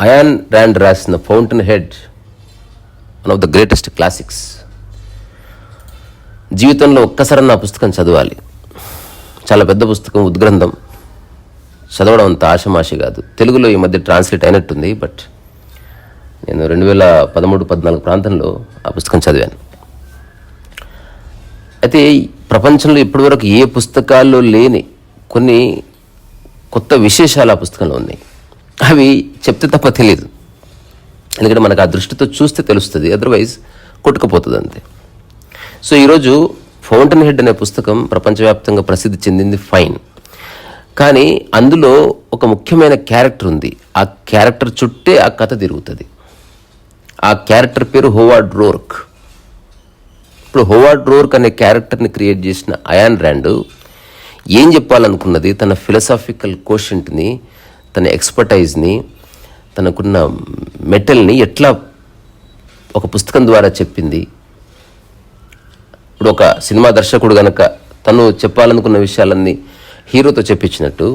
Ion Rand రాసిన fountainhead one of the greatest classics జీవితంలో ఒక్కసారి నా పుస్తకం చదవాలి. చాలా పెద్ద పుస్తకం ఉద్గ్రంథం. చదవడం అంత ఆశమాషి కాదు. తెలుగులో ఈ మధ్య ట్రాన్స్లేట్ అయినట్టుంది బట్ నేను రెండు వేల పదమూడు పద్నాలుగు ప్రాంతంలో ఆ పుస్తకం చదివాను. అయితే ప్రపంచంలో ఇప్పటివరకు ఏ పుస్తకాల్లో లేని కొన్ని కొత్త విశేషాలు ఆ పుస్తకంలో ఉన్నాయి. అవి చెప్తే తప్ప తెలియదు ఎందుకంటే మనకు ఆ దృష్టితో చూస్తే తెలుస్తుంది అదర్వైజ్ కొట్టుకుపోతుంది అంతే. సో ఈరోజు ఫౌంటైన్ హెడ్ అనే పుస్తకం ప్రపంచవ్యాప్తంగా ప్రసిద్ధి చెందింది ఫైన్. కానీ అందులో ఒక ముఖ్యమైన క్యారెక్టర్ ఉంది. ఆ క్యారెక్టర్ చుట్టే ఆ కథ తిరుగుతుంది. ఆ క్యారెక్టర్ పేరు హోవార్డ్ రోర్క్. ఇప్పుడు హోవార్డ్ రోర్క్ అనే క్యారెక్టర్ని క్రియేట్ చేసిన అయాన్ ర్యాండ్ ఏం చెప్పాలనుకున్నది? తన ఫిలసాఫికల్ కోషెంట్ని తన ఎక్స్పర్టైజ్ని తనకున్న మెటల్ని ఎట్లా ఒక పుస్తకం ద్వారా చెప్పింది? ఇప్పుడు ఒక సినిమా దర్శకుడు గనక తను చెప్పాలనుకున్న విషయాలన్నీ హీరోతో చెప్పించినట్టు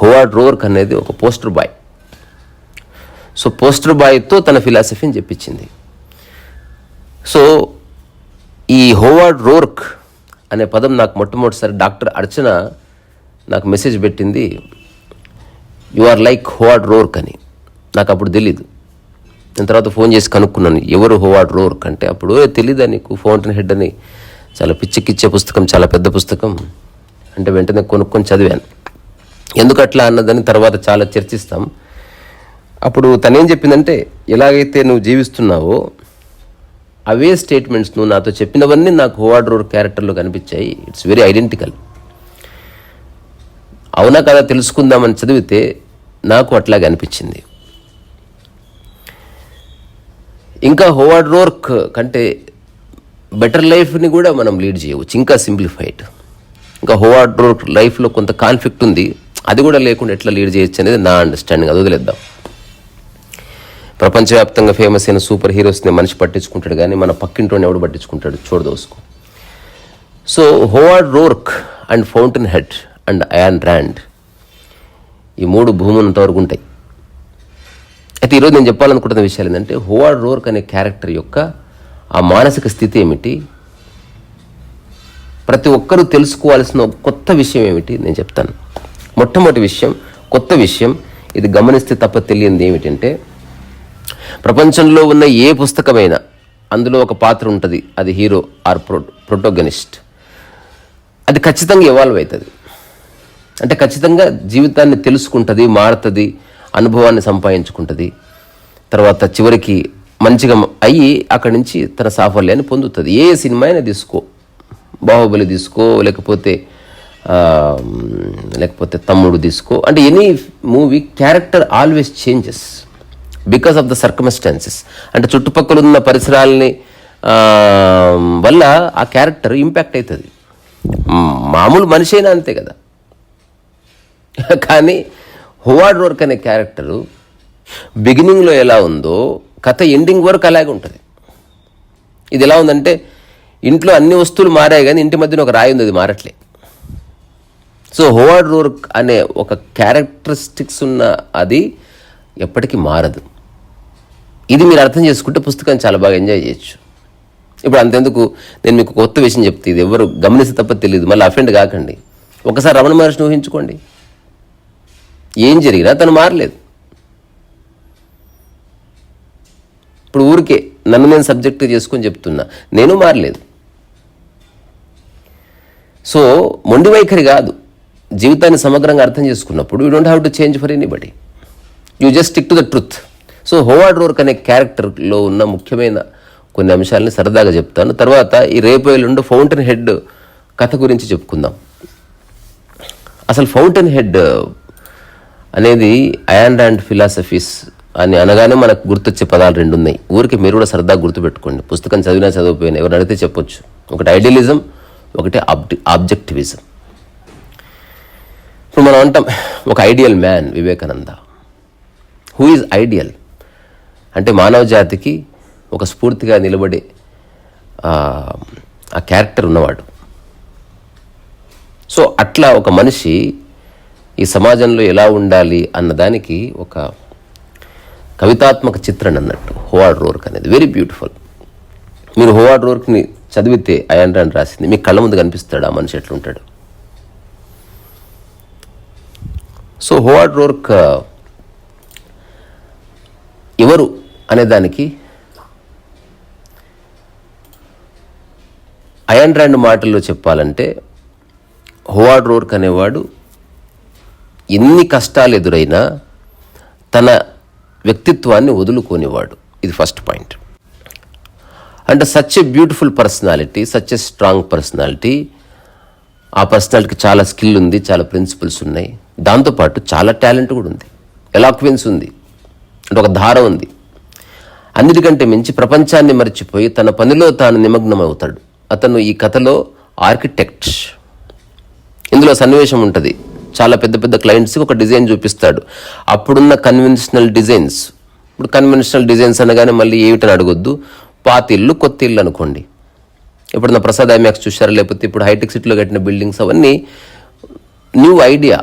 హోవార్డ్ రోర్క్ అనేది ఒక పోస్టర్ బాయ్. సో పోస్టర్ బాయ్తో తన ఫిలాసఫీని చెప్పించింది. సో ఈ హోవార్డ్ రోర్క్ అనే పదం నాకు మొట్టమొదటిసారి డాక్టర్ అర్చన నాకు మెసేజ్ పెట్టింది you are like Howard Roark అని. నాకు అప్పుడు తెలీదు. నేను తర్వాత ఫోన్ చేసి కనుక్కున్నాను ఎవరు హోవార్డ్ రోర్క్? అంటే అప్పుడు తెలీదా నీకు? ఫౌంటైన్ హెడ్ అని. చాలా పిచ్చికిచ్చే పుస్తకం చాలా పెద్ద పుస్తకం. అంటే వెంటనే కొనుక్కొని చదివాను. ఎందుకట్లా అన్నదని తర్వాత చాలా చర్చిస్తాం. అప్పుడు తనేం చెప్పిందంటే ఎలాగైతే నువ్వు జీవిస్తున్నావో అవే స్టేట్మెంట్స్ నువ్వు నాతో చెప్పినవన్నీ నాకు హోవార్డ్ క్యారెక్టర్లో కనిపించాయి. ఇట్స్ వెరీ ఐడెంటికల్ అవునా కదా తెలుసుకుందామని చదివితే నాకు అట్లాగే అనిపించింది. ఇంకా హోవార్డ్ రోర్క్ కంటే బెటర్ లైఫ్ని కూడా మనం లీడ్ చేయవచ్చు. ఇంకా సింప్లిఫైడ్ ఇంకా హోవార్డ్ రోర్క్ లైఫ్లో కొంత కాన్ఫ్లిక్ట్ ఉంది. అది కూడా లేకుండా ఎట్లా లీడ్ చేయొచ్చు అనేది నా అండర్స్టాండింగ్ అది వదిలేద్దాం. ప్రపంచవ్యాప్తంగా ఫేమస్ అయిన సూపర్ హీరోస్ని మనిషి పట్టించుకుంటాడు కానీ మన పక్కింటోని ఎవడు పట్టించుకుంటాడు? చూడదోసుకో so Howard Roark and fountainhead and Ayn Rand ఈ మూడు భూమి ఉన్నంతవరకు ఉంటాయి. అయితే ఈరోజు నేను చెప్పాలనుకుంటున్న విషయాలు ఏంటంటే హోవార్డ్ రోర్క్ అనే క్యారెక్టర్ యొక్క ఆ మానసిక స్థితి ఏమిటి? ప్రతి ఒక్కరూ తెలుసుకోవాల్సిన కొత్త విషయం ఏమిటి? నేను చెప్తాను. మొట్టమొదటి విషయం కొత్త విషయం ఇది గమనిస్తే తప్ప తెలియంది ఏమిటంటే ప్రపంచంలో ఉన్న ఏ పుస్తకమైనా అందులో ఒక పాత్ర ఉంటుంది. అది హీరో ఆర్ ప్రో ప్రొటోగనిస్ట్. అది ఖచ్చితంగా ఇవాల్వ్ అవుతుంది అంటే ఖచ్చితంగా జీవితాన్ని తెలుసుకుంటుంది మారుతుంది అనుభవాన్ని సంపాదించుకుంటుంది. తర్వాత చివరికి మంచిగా అయ్యి అక్కడి నుంచి తన సాఫల్యాన్ని పొందుతుంది. ఏ సినిమా అయినా తీసుకో. బాహుబలి తీసుకో లేకపోతే లేకపోతే తమ్ముడు తీసుకో. అంటే any movie character always changes. Because of the circumstances అంటే చుట్టుపక్కల ఉన్న పరిసరాలని వల్ల ఆ క్యారెక్టర్ ఇంపాక్ట్ అవుతుంది మామూలు మనిషి అయినా అంతే కదా. కానీ హోవార్డ్ వర్క్ అనే క్యారెక్టరు బిగినింగ్లో ఎలా ఉందో కథ ఎండింగ్ వరకు అలాగే ఉంటుంది. ఇది ఎలా ఉందంటే ఇంట్లో అన్ని వస్తువులు మారాయి కానీ ఇంటి మధ్యన ఒక రాయి ఉంది అది మారట్లే. సో హోవార్డ్ రోర్క్ అనే ఒక క్యారెక్టరిస్టిక్స్ ఉన్న అది ఎప్పటికీ మారదు. ఇది మీరు అర్థం చేసుకుంటే పుస్తకం చాలా బాగా ఎంజాయ్ చేయొచ్చు. ఇప్పుడు అంతెందుకు నేను మీకు కొత్త విషయం చెప్తే ఇది ఎవరు గమనిస్తే తప్ప తెలియదు మళ్ళీ అఫెండ్ కాకండి. ఒకసారి రమణ మహర్షిని ఊహించుకోండి. ఏం జరిగినా తను మారలేదు. ఇప్పుడు ఊరికే నన్ను నేను సబ్జెక్ట్ చేసుకొని చెప్తున్నా నేను మారలేదు. సో మొండి వైఖరి కాదు. జీవితాన్ని సమగ్రంగా అర్థం చేసుకున్నప్పుడు you don't have to change for anybody you just stick to the truth so Howard Roark అనే క్యారెక్టర్లో ఉన్న ముఖ్యమైన కొన్ని అంశాలని సరదాగా చెప్తాను. తర్వాత ఈ రేపు ఎల్లుండి ఫౌంటైన్ హెడ్ కథ గురించి చెప్పుకుందాం. అసలు ఫౌంటైన్ హెడ్ అనేది అయాండ్ అండ్ ఫిలాసఫీస్ అని అనగానే మనకు గుర్తొచ్చే పదాలు రెండు ఉన్నాయి ఊరికి మీరు కూడా సరదాగా గుర్తుపెట్టుకోండి. పుస్తకం చదివినా చదివిపోయినా ఎవరు అడిగితే చెప్పొచ్చు. ఒకటి ఐడియలిజం ఒకటి ఆబ్జె ఆబ్జెక్టివిజం. ఇప్పుడు మనం అంటాం ఒక ideal man Vivekananda. Who is ideal? అంటే మానవ జాతికి ఒక స్ఫూర్తిగా నిలబడే ఆ, క్యారెక్టర్ ఉన్నవాడు. సో అట్లా ఒక మనిషి ఈ సమాజంలో ఎలా ఉండాలి అన్నదానికి ఒక కవితాత్మక చిత్రణ అన్నట్టు హోవార్డ్ రోర్క్ అనేది. వెరీ బ్యూటిఫుల్ మీరు హోవార్డ్ రోర్క్ని చదివితే అయాన్ రాన్ రాసింది మీ కళ్ళ ముందు కనిపిస్తాడు ఆ మనిషి ఎట్లుంటాడు? సో హోవార్డ్ రోర్క్ ఎవరు అనే దానికి అయాన్ రాండ్ మాటల్లో చెప్పాలంటే హోవార్డ్ రోర్క్ అనేవాడు ఎన్ని కష్టాలు ఎదురైనా తన వ్యక్తిత్వాన్ని వదులుకోనివాడు. ఇది ఫస్ట్ పాయింట్. అంటే such a beautiful personality such a strong personality. ఆ పర్సనాలిటీకి చాలా స్కిల్ ఉంది చాలా ప్రిన్సిపల్స్ ఉన్నాయి. దాంతోపాటు చాలా టాలెంట్ కూడా ఉంది. ఎలాక్వెన్స్ ఉంది. అంటే ఒక ధార ఉంది. అన్నిటికంటే మించి ప్రపంచాన్ని మర్చిపోయి తన పనిలో తాను నిమగ్నం అవుతాడు అతను ఈ కథలో ఆర్కిటెక్ట్. ఇందులో సన్నివేశం ఉంటుంది. చాలా పెద్ద పెద్ద క్లయింట్స్కి ఒక డిజైన్ చూపిస్తాడు. అప్పుడున్న కన్వెన్షనల్ డిజైన్స్ ఇప్పుడు కన్వెన్షనల్ డిజైన్స్ అనగానే మళ్ళీ ఏమిటని అడగొద్దు. పాత ఇల్లు కొత్త ఇల్లు అనుకోండి. ఇప్పుడు నా ప్రసాద్ ఐమాక్స్ చూశారా? లేకపోతే ఇప్పుడు హైటెక్ సిటీలో కట్టిన బిల్డింగ్స్ అవన్నీ new idea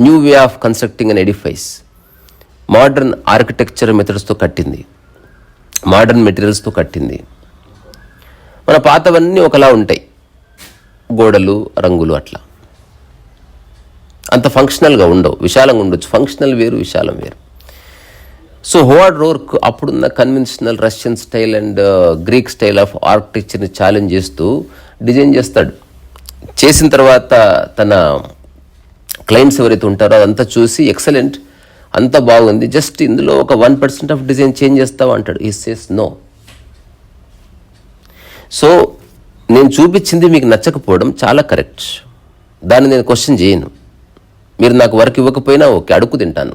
new way of constructing and edifice modern architecture మెథడ్స్తో కట్టింది. మోడర్న్ మెటీరియల్స్తో కట్టింది. మన పాతవన్నీ ఒకలా ఉంటాయి. గోడలు రంగులు అట్లా. అంత ఫంక్షనల్గా ఉండవు. విశాలంగా ఉండొచ్చు. ఫంక్షనల్ వేరు విశాలం వేరు. సో హోవార్డ్ రోర్క్ అప్పుడున్న conventional Russian style and Greek style of ఆర్కిటెక్చర్ని challenge చేస్తూ డిజైన్ చేస్తాడు. చేసిన తర్వాత తన క్లయింట్స్ ఎవరైతే ఉంటారో అదంతా చూసి ఎక్సలెంట్ అంత బాగుంది. జస్ట్ ఇందులో ఒక one percent of design change చేస్తావు అంటాడు. ఈ సేస్ నో సో నేను చూపించింది మీకు నచ్చకపోవడం చాలా కరెక్ట్ దాన్ని నేను క్వశ్చన్ చేయను. మీరు నాకు వర్క్ ఇవ్వకపోయినా ఓకే అడుగు తింటాను.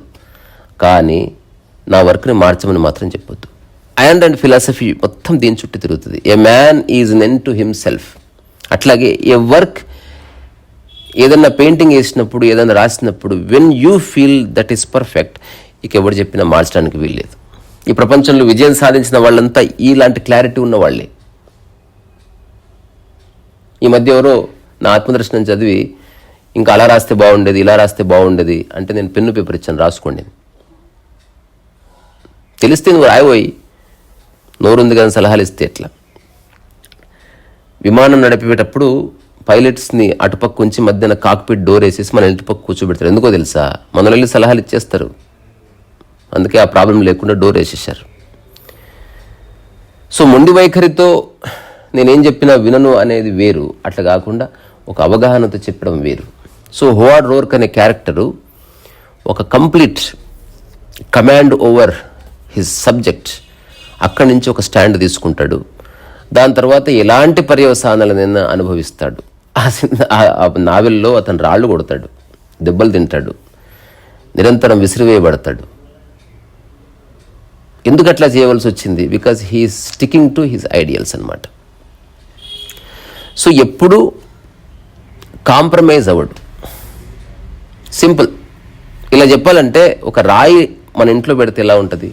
కానీ నా వర్క్ని మార్చమని మాత్రం చెప్పొద్దు. అండ్ అండ్ ఫిలాసఫీ మొత్తం దీని చుట్టూ తిరుగుతుంది. A man is end to himself అట్లాగే ఏ వర్క్ ఏదన్నా పెయింటింగ్ వేసినప్పుడు ఏదైనా రాసినప్పుడు when you feel that is perfect ఇక ఎవరు చెప్పినా మార్చడానికి వీల్లేదు. ఈ ప్రపంచంలో విజయం సాధించిన వాళ్ళంతా ఇలాంటి క్లారిటీ ఉన్న వాళ్ళే. ఈ మధ్య ఎవరో నా ఆత్మదర్శనం చదివి ఇంకా అలా రాస్తే బాగుండేది ఇలా రాస్తే బాగుండేది అంటే నేను పెన్ను పేపర్ ఇచ్చాను రాసుకోండి తెలిస్తే నువ్వు రాయబోయి నోరుంది కానీ సలహాలు ఇస్తే ఎట్లా? విమానం నడిపేటప్పుడు పైలట్స్ని అటుపక్క ఉంచి మధ్యన కాక్పిట్ డోర్ వేసేసి మన ఇంటిపక్క కూర్చోబెడతారు. ఎందుకో తెలుసా? మన వెళ్ళి సలహాలు ఇచ్చేస్తారు. అందుకే ఆ ప్రాబ్లం లేకుండా డోర్ వేసేసారు సో మొండి వైఖరితో నేనేం చెప్పినా వినను అనేది వేరు. అట్లా కాకుండా ఒక అవగాహనతో చెప్పడం వేరు. సో హోవార్డ్ రోర్క్ అనే క్యారెక్టరు ఒక complete command over his subject. అక్కడి నుంచి ఒక స్టాండ్ తీసుకుంటాడు. దాని తర్వాత ఎలాంటి పర్యవసానాలనైనా అనుభవిస్తాడు. ఆ నావెల్లో అతను రాళ్ళు కొడతాడు దెబ్బలు తింటాడు నిరంతరం విసిరివేయబడతాడు. ఎందుకు అట్లా చేయవలసి వచ్చింది because he sticking to his ideals అన్నమాట. సో ఎప్పుడు కాంప్రమైజ్ అవ్వడు. సింపుల్ ఇలా చెప్పాలంటే ఒక రాయి మన ఇంట్లో పెడితే ఎలా ఉంటుంది?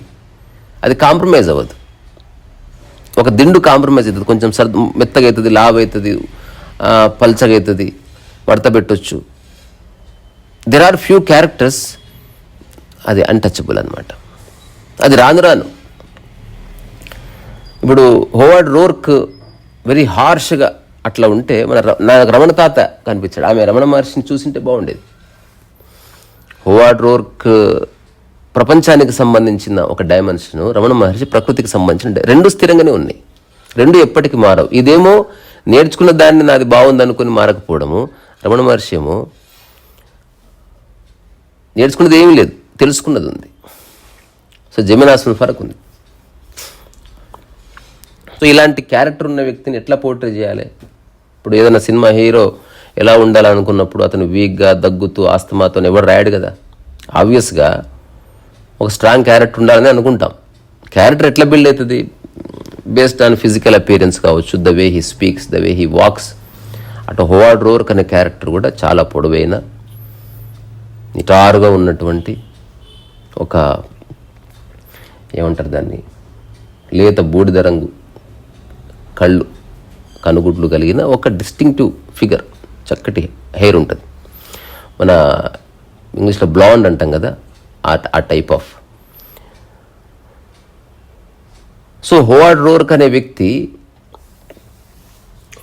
అది కాంప్రమైజ్ అవ్వదు. ఒక దిండు కాంప్రమైజ్ అవుతుంది కొంచెం సర్ మెత్తగా అవుతుంది లావ్ అవుతుంది ఆ, పల్చగా పెట్టొచ్చు దెర్ ఆర్ ఫ్యూ క్యారెక్టర్స్ అది అన్టచబుల్ అనమాట అది రాను రాను. ఇప్పుడు హోవార్డ్ రోర్క్ వెరీ హార్ష్గా అట్లా ఉంటే మన ర- రమణ తాత కనిపించాడు. ఆమె రమణ మహర్షిని చూసింటే బాగుండేది. హోవార్డ్ రోర్క్ ప్రపంచానికి సంబంధించిన ఒక డైమెన్షన్ రమణ మహర్షి ప్రకృతికి సంబంధించిన రెండు స్థిరంగానే ఉన్నాయి. రెండు ఎప్పటికీ మారవు. ఇదేమో నేర్చుకున్న దాన్ని నాది బాగుంది అనుకుని మారకపోవడము. రమణ మహర్షి ఏమో నేర్చుకున్నది ఏమీ లేదు తెలుసుకున్నది ఉంది. సో జమినాసన్ ఫరక్ ఉంది. సో ఇలాంటి క్యారెక్టర్ ఉన్న వ్యక్తిని ఎట్లా పోర్ట్రే చేయాలి? ఇప్పుడు ఏదైనా సినిమా హీరో ఎలా ఉండాలనుకున్నప్పుడు అతను వీక్గా దగ్గుతూ ఆస్తమాతో ఎవడు రాయడు కదా? ఆబ్వియస్గా ఒక స్ట్రాంగ్ క్యారెక్టర్ ఉండాలని అనుకుంటాం. క్యారెక్టర్ ఎట్లా బిల్డ్ అవుతుంది? బేస్డ్ ఆన్ ఫిజికల్ అపీరెన్స్ కావచ్చు the way he speaks the way he walks అటు హోవార్డ్ రోర్క్ అనే క్యారెక్టర్ కూడా చాలా పొడవైన నిటారుగా ఉన్నటువంటి ఒక ఏమంటారు దాన్ని లేత బూడిద రంగు కళ్ళు కనుగుడ్లు కలిగిన ఒక డిస్టింక్టివ్ ఫిగర్ చక్కటి హెయిర్ ఉంటుంది. మన ఇంగ్లీష్లో బ్లాండ్ అంటాం కదా ఆ ఆ type of so Howard Roark అనే వ్యక్తి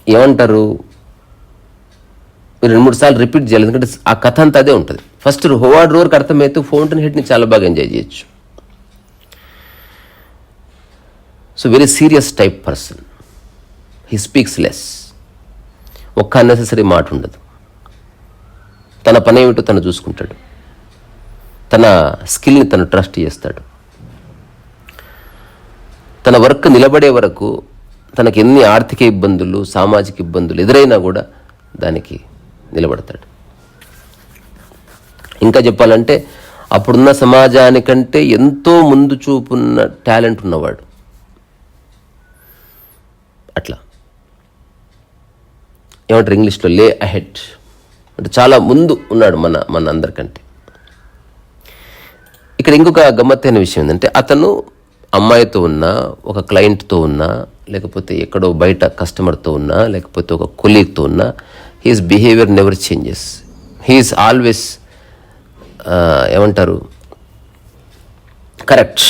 ఏమంటారు? రెండు మూడు సార్లు రిపీట్ చేయాలి ఎందుకంటే ఆ కథ అంతా అదే ఉంటుంది. ఫస్ట్ హోవార్డ్ రోర్కి అర్థమైతే ఫౌంటైన్ హెడ్ని చాలా బాగా ఎంజాయ్ చేయొచ్చు. So very serious type person. He speaks less. ఒక్క అన్నెసెసరీ మాట ఉండదు. తన పని ఏమిటో తను చూసుకుంటాడు. తన స్కిల్ని తను ట్రస్ట్ చేస్తాడు. తన వర్క్ నిలబడే వరకు తనకి ఎన్ని ఆర్థిక ఇబ్బందులు సామాజిక ఇబ్బందులు ఎదురైనా కూడా దానికి నిలబడతాడు. ఇంకా చెప్పాలంటే అప్పుడున్న సమాజానికంటే ఎంతో ముందు చూపున్న టాలెంట్ ఉన్నవాడు. అట్లా. ఏమంటారు ఇంగ్లీష్లో? లే అహెడ్. అంటే చాలా ముందు ఉన్నాడు మన మన అందరికంటే. ఇక్కడ ఇంకొక గమ్మత్తైన విషయం ఏంటంటే అతను అమ్మాయితో ఉన్నా ఒక క్లయింట్తో ఉన్నా లేకపోతే ఎక్కడో బయట కస్టమర్తో ఉన్నా లేకపోతే ఒక కొలీగ్తో ఉన్నా he's behaviour never changes he's always ఏమంటారు? కరెక్ట్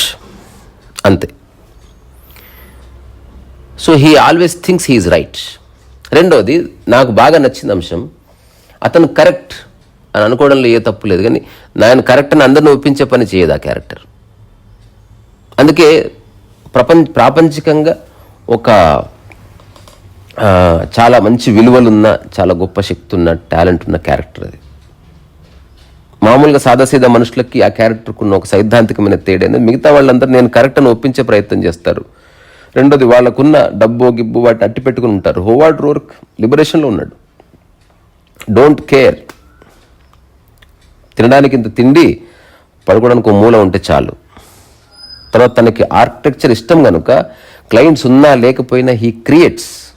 అంతే. So he always thinks he's right రెండోది నాకు బాగా నచ్చిన అంశం అతను కరెక్ట్ అని అనుకోవడంలో ఏ తప్పు లేదు కానీ నాయన కరెక్ట్ అని అందరిని ఒప్పించే పని చేయదు ఆ క్యారెక్టర్ అందుకే ప్రపంచ ప్రాపంచికంగా ఒక చాలా మంచి విలువలున్న చాలా గొప్ప శక్తి ఉన్న టాలెంట్ ఉన్న క్యారెక్టర్ అది. మామూలుగా సాదాసీదా మనుషులకి ఆ క్యారెక్టర్కి ఉన్న ఒక సైద్ధాంతికమైన తేడా అనేది మిగతా వాళ్ళందరూ నేను కరెక్ట్ అని ఒప్పించే ప్రయత్నం చేస్తారు. రెండోది వాళ్ళకున్న డబ్బు గిబ్బు వాటిని అట్టి పెట్టుకుని ఉంటారు. హోవార్డ్ రోర్క్ లిబరేషన్లో ఉన్నాడు. Don't care. తినడానికి ఇంత తిండి పడుకోవడానికి ఒక మూల ఉంటే చాలు. తర్వాత తనకి ఆర్కిటెక్చర్ ఇష్టం కనుక క్లయింట్స్ ఉన్నా లేకపోయినా హీ క్రియేట్స్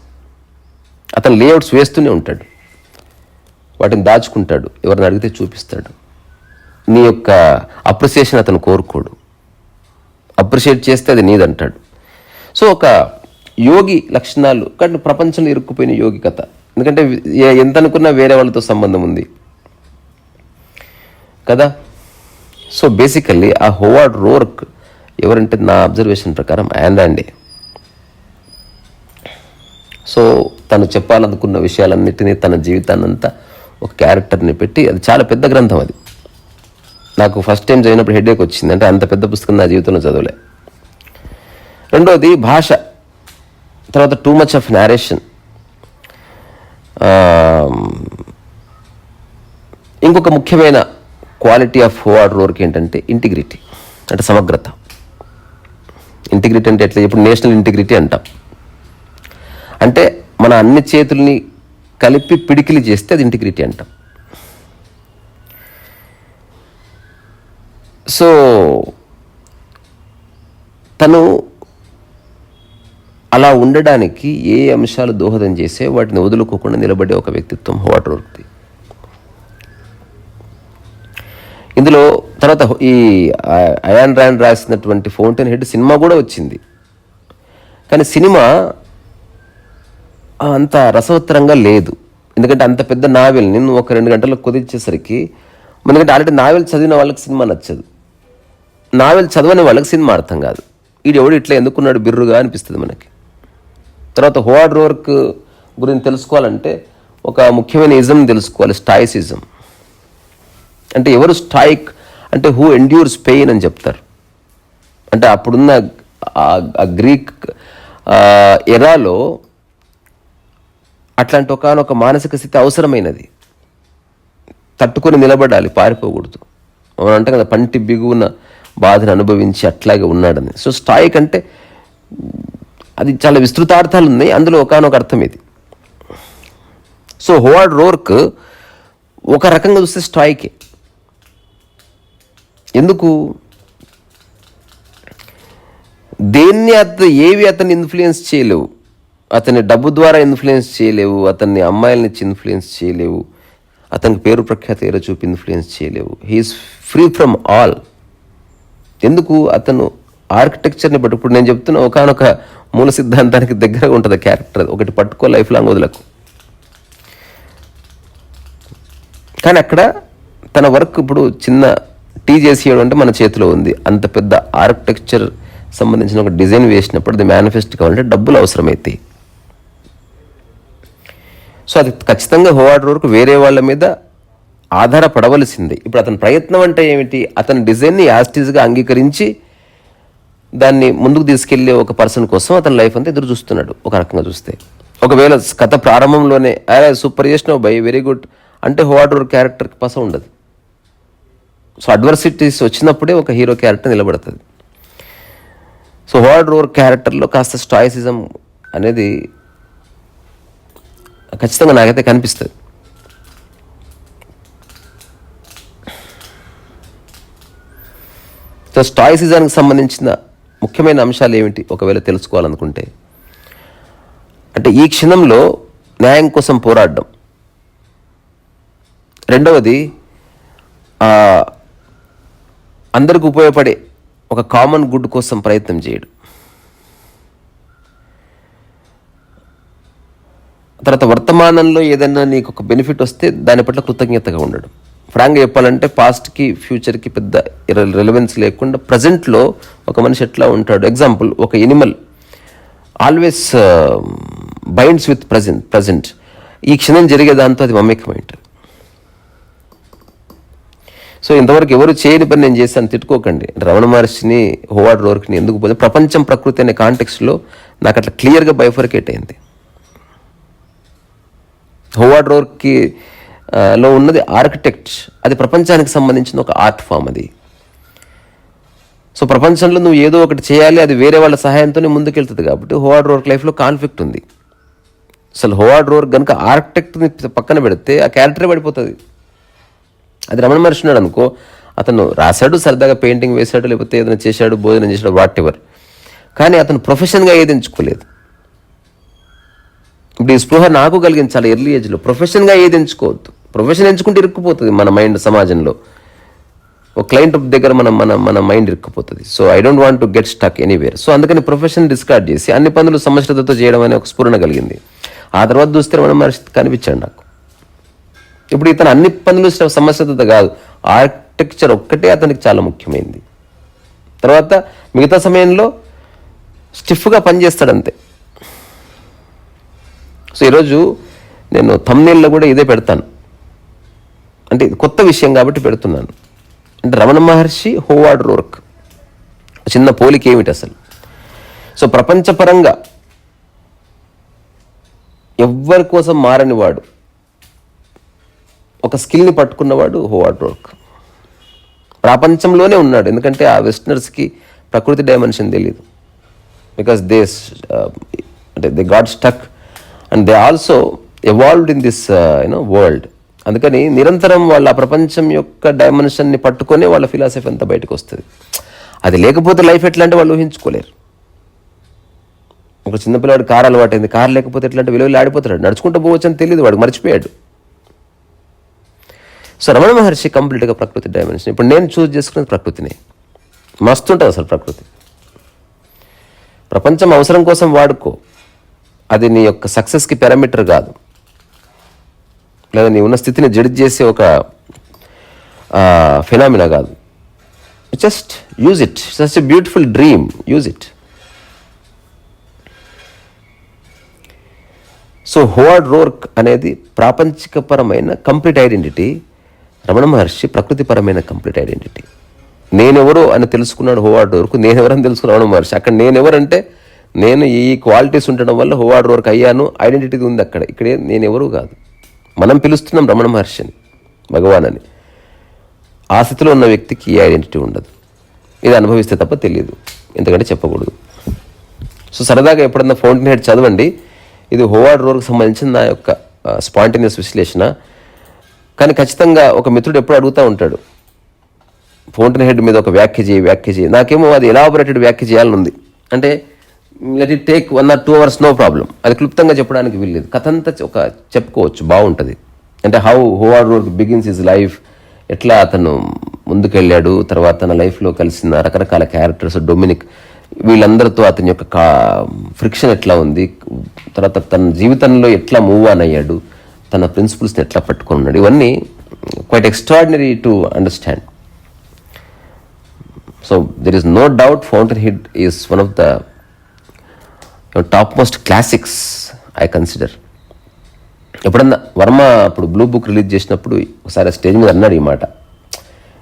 అతను లేఅవుట్స్ వేస్తూనే ఉంటాడు. వాటిని దాచుకుంటాడు. ఎవరిని అడిగితే చూపిస్తాడు. నీ యొక్క అప్రిసియేషన్ అతను కోరుకోడు. అప్రిషియేట్ చేస్తే అది నీదంటాడు. సో ఒక యోగి లక్షణాలు కానీ ప్రపంచంలో ఇరుక్కుపోయిన యోగి కథ. ఎందుకంటే ఎంత అనుకున్నా వేరే వాళ్ళతో సంబంధం ఉంది. కదా? సో బేసికల్లీ ఆ హోవార్డ్ రోర్క్ ఎవరంటే నా అబ్జర్వేషన్ ప్రకారం ఆండ్రాండే సో తను చెప్పాలనుకున్న విషయాలన్నిటినీ తన జీవితాన్నంతా ఒక క్యారెక్టర్ని పెట్టి అది చాలా పెద్ద గ్రంథం అది. నాకు ఫస్ట్ టైం చదివినప్పుడు హెడేక్ వచ్చింది. అంటే అంత పెద్ద పుస్తకం నా జీవితంలో చదవలే. రెండోది భాష. తర్వాత టూ మచ్ ఆఫ్ నేరేషన్ ఇంకొక ముఖ్యమైన క్వాలిటీ ఆఫ్ హోవార్డ్ రోర్కి ఏంటంటే ఇంటిగ్రిటీ అంటే సమగ్రత. ఇంటిగ్రిటీ అంటే ఎట్లా? ఇప్పుడు నేషనల్ ఇంటిగ్రిటీ అంటాం. అంటే మన అన్ని చేతుల్ని కలిపి పిడికిలి చేస్తే అది ఇంటిగ్రిటీ అంటాం. సో తను అలా ఉండడానికి ఏ అంశాలు దోహదం చేసే వాటిని వదులుకోకుండా నిలబడే ఒక వ్యక్తిత్వం హోవాట్ ఇందులో తర్వాత ఈ అయాన్ రాయన్ రాసినటువంటి ఫౌంటైన్ హెడ్ సినిమా కూడా వచ్చింది. కానీ సినిమా అంత రసవత్తరంగా లేదు. ఎందుకంటే అంత పెద్ద నావెల్ నేను ఒక రెండు గంటలకు కుదిర్చేసరికి ఎందుకంటే ఆల్రెడీ నావెల్ చదివిన వాళ్ళకి సినిమా నచ్చదు. నావెల్ చదవని వాళ్ళకి సినిమా అర్థం కాదు. ఈడు ఎవడు ఇట్లా ఎందుకున్నాడు బిర్రుగా అనిపిస్తుంది మనకి. తర్వాత హోవార్డ్ వర్క్ గురించి తెలుసుకోవాలంటే ఒక ముఖ్యమైన ఇజం తెలుసుకోవాలి స్టాయిసిజం. అంటే ఎవరు స్టాయిక్ అంటే హూ ఎండ్యూర్స్ పెయిన్ అని చెప్తారు. అంటే అప్పుడున్న ఆ- గ్రీక్ ఎరాలో అట్లాంటి ఒకనొక మానసిక స్థితి అవసరమైనది. తట్టుకొని నిలబడాలి పారిపోకూడదు. అంటే కదా పంటి బిగువున బాధను అనుభవించి అట్లాగే ఉన్నాడని. సో స్టాయిక్ అంటే అది చాలా విస్తృతార్థాలు ఉన్నాయి అందులో ఒకనొక అర్థం ఇది. సో హోవార్డ్ రోర్క్ ఒక రకంగా చూస్తే స్టాయికే ఎందుకు? దేన్ని అత ఏవి అతన్ని ఇన్ఫ్లుయెన్స్ చేయలేవు? అతని డబ్బు ద్వారా ఇన్ఫ్లుయెన్స్ చేయలేవు అతన్ని అమ్మాయిలని ఇచ్చి ఇన్ఫ్లుయెన్స్ చేయలేవు అతనికి పేరు ప్రఖ్యాతి ఏరో చూపి ఇన్ఫ్లుయెన్స్ చేయలేవు. హీఈస్ ఫ్రీ ఫ్రమ్ ఆల్ ఎందుకు? అతను ఆర్కిటెక్చర్ని బట్టి ఇప్పుడు నేను చెప్తున్న ఒకనొక మూల సిద్ధాంతానికి దగ్గరగా ఉంటుంది క్యారెక్టర్ ఒకటి పట్టుకో లైఫ్ లాంగ్ వదలకు. కానీ అక్కడ తన వర్క్ ఇప్పుడు చిన్న టీ అంటే మన చేతిలో ఉంది. అంత పెద్ద ఆర్కిటెక్చర్ సంబంధించిన ఒక డిజైన్ వేసినప్పుడు అది మేనిఫెస్ట్ కావాలంటే డబ్బులు అవసరమైతాయి. సో అది ఖచ్చితంగా హోవార్డ్ వరకు వేరే వాళ్ళ మీద ఆధారపడవలసిందే. ఇప్పుడు అతని ప్రయత్నం అంటే ఏమిటి? అతని డిజైన్ని యాస్టీజ్గా అంగీకరించి దాన్ని ముందుకు తీసుకెళ్ళే ఒక పర్సన్ కోసం అతని లైఫ్ అంతా ఎదురు చూస్తున్నాడు. ఒక రకంగా చూస్తే. ఒకవేళ కథ ప్రారంభంలోనే అరే సూపర్ చేసినావు బై వెరీ గుడ్ అంటే హోవార్డ్ వరకు క్యారెక్టర్కి పస ఉండదు. సో అడ్వర్సిటీస్ వచ్చినప్పుడే ఒక హీరో క్యారెక్టర్ నిలబడుతుంది. సో హోవార్డ్ రోర్ క్యారెక్టర్లో కాస్త స్టాయిసిజం అనేది ఖచ్చితంగా నాకైతే కనిపిస్తుంది. సో స్టాయిసిజానికి సంబంధించిన ముఖ్యమైన అంశాలు ఏమిటి? ఒకవేళ తెలుసుకోవాలనుకుంటే. అంటే ఈ క్షణంలో న్యాయం కోసం పోరాడడం. రెండవది ఆ, అందరికి ఉపయోగపడే ఒక కామన్ గుడ్ కోసం ప్రయత్నం చేయడు. తర్వాత వర్తమానంలో ఏదైనా నీకు ఒక బెనిఫిట్ వస్తే దాని పట్ల కృతజ్ఞతగా ఉండడం. ఫ్రాంక్గా చెప్పాలంటే పాస్ట్కి ఫ్యూచర్కి పెద్ద రిలవెన్స్ లేకుండా ప్రజెంట్లో ఒక మనిషి ఎట్లా ఉంటాడు? ఎగ్జాంపుల్ ఒక animal always binds with present present ఈ క్షణం జరిగే దాంతో అది మమేకమై సో ఇంతవరకు ఎవరు చేయని పని నేను చేశాను తిట్టుకోకండి. రమణ మహర్షిని హోవార్డ్ రోర్క్ని ఎందుకు పోతే ప్రపంచం ప్రకృతి అనే కాంటెక్స్లో నాకు అట్లా క్లియర్గా బైఫర్కేట్ అయింది. హోవార్డ్ రోర్కి లో ఉన్నది ఆర్కిటెక్ట్. అది ప్రపంచానికి సంబంధించిన ఒక ఆర్ట్ ఫామ్ అది. సో ప్రపంచంలో నువ్వు ఏదో ఒకటి చేయాలి అది వేరే వాళ్ళ సహాయంతోనే ముందుకెళ్తుంది కాబట్టి హోవార్డ్ రోర్క్ లైఫ్లో కాన్ఫ్లిక్ట్ ఉంది. అసలు హోవార్డ్ రోర్క్ కనుక ఆర్కిటెక్ట్ని పక్కన పెడితే ఆ క్యారెక్టరే పడిపోతుంది. అది రమణ మహర్షి ఉన్నాడు అనుకో అతను రాశాడు సరదాగా పెయింటింగ్ వేశాడు లేకపోతే ఏదైనా చేశాడు భోజనం చేశాడు వాట్ ఎవర్ కానీ అతను ప్రొఫెషన్గా ఏది ఎంచుకోలేదు. ఇప్పుడు ఈ స్పృహ నాకు కలిగించాలి ఎర్లీ ఏజ్లో ప్రొఫెషన్గా ఏది ఎంచుకోవద్దు. ప్రొఫెషన్ ఎంచుకుంటే ఇరుక్కుపోతుంది మన మైండ్ సమాజంలో. ఒక క్లయింట్ దగ్గర మన మన మన mind ఇరుక్కుపోతుంది. So I don't want to get stuck anywhere so అందుకని ప్రొఫెషన్ డిస్కార్డ్ చేసి అన్ని పనులు సమశ్రద్ధతో చేయడం అనే ఒక స్ఫురణ కలిగింది. ఆ తర్వాత చూస్తే మన మనిషి కనిపించాడు నాకు. ఇప్పుడు ఇతను అన్ని పనులు సమస్యత కాదు. ఆర్కిటెక్చర్ ఒక్కటే అతనికి చాలా ముఖ్యమైనది తర్వాత మిగతా సమయంలో స్టిఫ్గా పనిచేస్తాడు అంతే సో ఈరోజు నేను తమ్నేల్లో కూడా ఇదే పెడతాను. అంటే ఇది కొత్త విషయం కాబట్టి పెడుతున్నాను. అంటే రమణ మహర్షి హోవార్డ్ రోర్క్. చిన్న పోలిక ఏమిటి అసలు? సో ప్రపంచపరంగా ఎవ్వరి కోసం మారని వాడు? ఒక స్కిల్ని పట్టుకున్నవాడు హోవార్డ్ రోక్ ప్రపంచంలోనే ఉన్నాడు. ఎందుకంటే ఆ వెస్టర్నర్స్కి ప్రకృతి డైమెన్షన్ తెలియదు బికాస్ దే అంటే they got stuck and they also evolved in this you know world. అందుకని నిరంతరం వాళ్ళ ఆ ప్రపంచం యొక్క డైమెన్షన్ని పట్టుకొని వాళ్ళ ఫిలాసఫీ అంతా బయటకు వస్తుంది అది లేకపోతే లైఫ్ ఎట్లా అంటే వాళ్ళు ఊహించుకోలేరు. ఒక చిన్నపిల్లవాడు కారు అలవాటైంది. కారు లేకపోతే ఎట్లా అంటే విలువలు ఆడిపోతాడు. నడుచుకుంటూ పోవచ్చు అని తెలియదు వాడు మర్చిపోయాడు. సో రమణ మహర్షి కంప్లీట్గా ప్రకృతి డైమెన్షన్. ఇప్పుడు నేను చూస్ చేసుకునేది ప్రకృతిని. మస్తు ఉంటుంది అసలు ప్రకృతి. ప్రపంచం అవసరం కోసం వాడుకో. అది నీ యొక్క సక్సెస్కి పారామీటర్ కాదు. లేదా నీ ఉన్న స్థితిని జడ్జ్ చేసే ఒక ఫినామినా కాదు. Just use it. Just a beautiful dream. Use it. So Howard Roark అనేది ప్రాపంచికపరమైన కంప్లీట్ ఐడెంటిటీ రమణ మహర్షి ప్రకృతిపరమైన కంప్లీట్ ఐడెంటిటీ నేనెవరు అని తెలుసుకున్నాడు హోవార్డ్ వరకు. నేనెవరని తెలుసుకున్న రమణ మహర్షి. అక్కడ నేనెవరంటే నేను ఈ క్వాలిటీస్ ఉండడం వల్ల హోవార్డ్ వరకు అయ్యాను. ఐడెంటిటీ ఉంది అక్కడ. ఇక్కడే నేనెవరు కాదు. మనం పిలుస్తున్నాం రమణ మహర్షిని భగవాన్ అని ఆ స్థితిలో ఉన్న వ్యక్తికి ఈ ఐడెంటిటీ ఉండదు. ఇది అనుభవిస్తే తప్ప తెలియదు. ఎందుకంటే చెప్పకూడదు. సో సరదాగా ఎప్పుడన్నా ఫౌంటైన్ హెడ్ చదవండి. ఇది హోవార్డ్ రోర్కి సంబంధించిన నా యొక్క స్పాంటేనియస్ విశ్లేషణ. కానీ ఖచ్చితంగా ఒక మిత్రుడు ఎప్పుడు అడుగుతూ ఉంటాడు. ఫౌంటైన్ హెడ్ మీద ఒక వ్యాఖ్య చేయి వ్యాఖ్య చేయి. నాకేమో అది ఎలాబొరేటెడ్ వ్యాఖ్య చేయాలని ఉంది అంటే let it take one or two hours no problem అది క్లుప్తంగా చెప్పడానికి వీల్లేదు. కథ అంతా ఒక చెప్పుకోవచ్చు. బాగుంటుంది అంటే how Howard work begins his life ఎట్లా అతను ముందుకెళ్ళాడు. తర్వాత తన లైఫ్లో కలిసిన రకరకాల క్యారెక్టర్స్ డొమినిక్. వీళ్ళందరితో అతని యొక్క కా ఫ్రిక్షన్ ఎట్లా ఉంది? తర్వాత తన జీవితంలో ఎట్లా మూవ్ ఆన్ అయ్యాడు? తన ప్రిన్సిపల్స్ని ఎట్లా పట్టుకొని ఉన్నాడు ఇవన్నీ quite extraordinary to understand so there is no doubt Fountainhead is is one of the top most classics I consider ఎప్పుడన్నా వర్మ ఇప్పుడు బ్లూ బుక్ రిలీజ్ చేసినప్పుడు ఒకసారి స్టేజ్ మీద అన్నాడు ఈ మాట.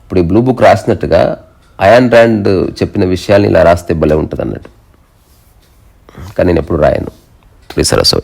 ఇప్పుడు ఈ బ్లూ బుక్ రాసినట్టుగా అయాన్ ర్యాండ్ చెప్పిన విషయాల్ని ఇలా రాస్తే భలే ఉంటుంది అన్నట్టు కానీ నేను ఎప్పుడు రాయను. ప్లీజ్ సరస్